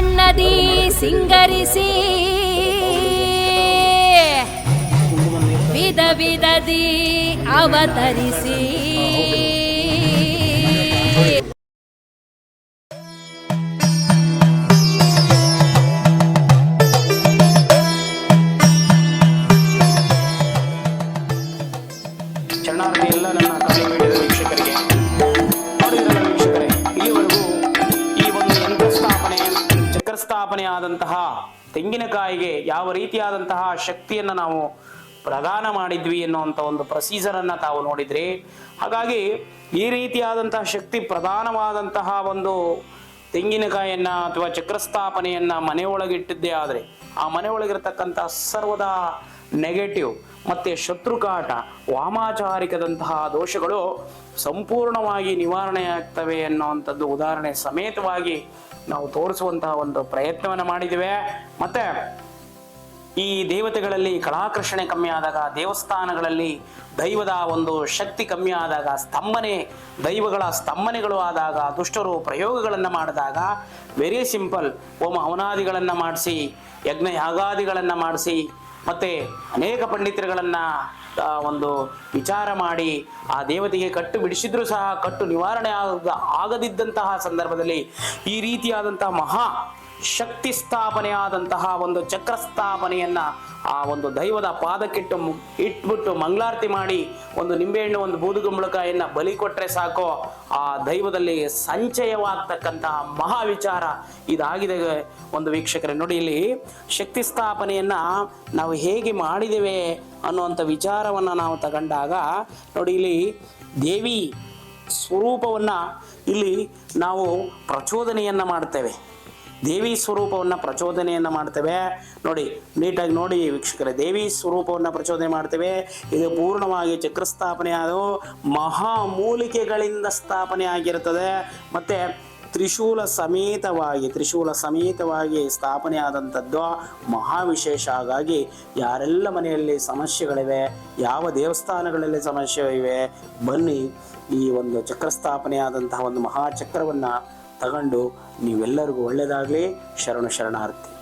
ಕಣ್ಣದಿ ಸಿಂಗರಿಸಿ ವಿಧ ವಿಧದಿ ಅವತರಿಸಿ ಚಕ್ರ ಸ್ಥಾಪನೆ ಆದಂತಹ ತೆಂಗಿನಕಾಯಿಗೆ ಯಾವ ರೀತಿಯಾದಂತಹ ಶಕ್ತಿಯನ್ನು ನಾವು ಪ್ರದಾನ ಮಾಡಿದ್ವಿ ಎನ್ನುವಂಥ ಒಂದು ಪ್ರೊಸೀಜರನ್ನು ತಾವು ನೋಡಿದ್ರಿ, ಹಾಗಾಗಿ ಈ ರೀತಿಯಾದಂತಹ ಶಕ್ತಿ ಪ್ರಧಾನವಾದಂತಹ ಒಂದು ತೆಂಗಿನಕಾಯಿಯನ್ನ ಅಥವಾ ಚಕ್ರಸ್ಥಾಪನೆಯನ್ನ ಮನೆಯೊಳಗಿಟ್ಟಿದ್ದೇ ಆದರೆ ಆ ಮನೆಯೊಳಗಿರತಕ್ಕಂಥ ಸರ್ವದಾ ನೆಗೆಟಿವ್ ಮತ್ತೆ ಶತ್ರುಕಾಟ ವಾಮಾಚಾರಿಕದಂತಹ ದೋಷಗಳು ಸಂಪೂರ್ಣವಾಗಿ ನಿವಾರಣೆ ಆಗ್ತವೆ ಅನ್ನುವಂಥದ್ದು ಉದಾಹರಣೆ ಸಮೇತವಾಗಿ ನಾವು ತೋರಿಸುವಂತಹ ಒಂದು ಪ್ರಯತ್ನವನ್ನು ಮಾಡಿದ್ದೇವೆ. ಮತ್ತೆ ಈ ದೇವತೆಗಳಲ್ಲಿ ಕಲಾಕರ್ಷಣೆ ಕಮ್ಮಿ ಆದಾಗ ದೇವಸ್ಥಾನಗಳಲ್ಲಿ ದೈವದ ಒಂದು ಶಕ್ತಿ ಕಮ್ಮಿ ಆದಾಗ ಸ್ತಂಭನೆ, ದೈವಗಳ ಸ್ತಂಭನೆಗಳು ಆದಾಗ, ದುಷ್ಟರು ಪ್ರಯೋಗಗಳನ್ನು ಮಾಡಿದಾಗ ವೆರಿ ಸಿಂಪಲ್ ಓಮ ಹವನಾದಿಗಳನ್ನು ಮಾಡಿಸಿ, ಯಜ್ಞ ಯಾಗಾದಿಗಳನ್ನು ಮಾಡಿಸಿ, ಮತ್ತೆ ಅನೇಕ ಪಂಡಿತರುಗಳನ್ನು ಒಂದು ವಿಚಾರ ಮಾಡಿ, ಆ ದೇವತೆಗೆ ಕಟ್ಟು ಬಿಡಿಸಿದ್ರು ಸಹ, ಕಟ್ಟು ನಿವಾರಣೆ ಆಗ, ಆಗದಿದ್ದಂತಹ ಸಂದರ್ಭದಲ್ಲಿ ಈ ರೀತಿಯಾದಂತಹ ಮಹಾ ಶಕ್ತಿ ಸ್ಥಾಪನೆ ಆದಂತಹ ಒಂದು ಚಕ್ರ ಸ್ಥಾಪನೆಯನ್ನ ಆ ಒಂದು ದೈವದ ಪಾದಕ್ಕಿಟ್ಟು ಇಟ್ಬಿಟ್ಟು ಮಂಗಳಾರತಿ ಮಾಡಿ ಒಂದು ನಿಂಬೆಹಣ್ಣು, ಒಂದು ಬೂದುಗುಂಬಳಕಾಯಿಯನ್ನ ಬಲಿ ಕೊಟ್ಟರೆ ಸಾಕು ಆ ದೈವದಲ್ಲಿ ಸಂಚಯವಾಗ್ತಕ್ಕಂತಹ ಮಹಾ ವಿಚಾರ ಇದಾಗಿದೆ. ಒಂದು ವೀಕ್ಷಕರೇ, ನೋಡಿ ಇಲ್ಲಿ ಶಕ್ತಿ ಸ್ಥಾಪನೆಯನ್ನ ನಾವು ಹೇಗೆ ಮಾಡಿದ್ದೇವೆ ಅನ್ನುವಂಥ ವಿಚಾರವನ್ನ ನಾವು ತಗೊಂಡಾಗ ನೋಡಿ ಇಲ್ಲಿ ದೇವಿ ಸ್ವರೂಪವನ್ನ ಇಲ್ಲಿ ನಾವು ಪ್ರಚೋದನೆಯನ್ನ ಮಾಡ್ತೇವೆ. ದೇವಿ ಸ್ವರೂಪವನ್ನು ಪ್ರಚೋದನೆಯನ್ನು ಮಾಡ್ತೇವೆ. ನೋಡಿ, ನೀಟಾಗಿ ನೋಡಿ ವೀಕ್ಷಕರೇ, ದೇವಿ ಸ್ವರೂಪವನ್ನು ಪ್ರಚೋದನೆ ಮಾಡ್ತೇವೆ. ಇದು ಪೂರ್ಣವಾಗಿ ಚಕ್ರ ಸ್ಥಾಪನೆ ಆದ ಮಹಾಮೂಲಿಕೆಗಳಿಂದ ಸ್ಥಾಪನೆ ಆಗಿರುತ್ತದೆ. ಮತ್ತು ತ್ರಿಶೂಲ ಸಮೇತವಾಗಿ ತ್ರಿಶೂಲ ಸಮೇತವಾಗಿ ಸ್ಥಾಪನೆ ಆದಂಥದ್ದು ಮಹಾವಿಶೇಷ. ಹಾಗಾಗಿ ಯಾರೆಲ್ಲ ಮನೆಯಲ್ಲಿ ಸಮಸ್ಯೆಗಳಿವೆ, ಯಾವ ದೇವಸ್ಥಾನಗಳಲ್ಲಿ ಸಮಸ್ಯೆ ಬನ್ನಿ ಈ ಒಂದು ಚಕ್ರ ಸ್ಥಾಪನೆ ಆದಂತಹ ಒಂದು ಮಹಾಚಕ್ರವನ್ನು ತಗೊಂಡು ನೀವೆಲ್ಲರಿಗೂ ಒಳ್ಳೆಯದಾಗಲಿ ಶರಣ ಶರಣಾರ್ಥಿ.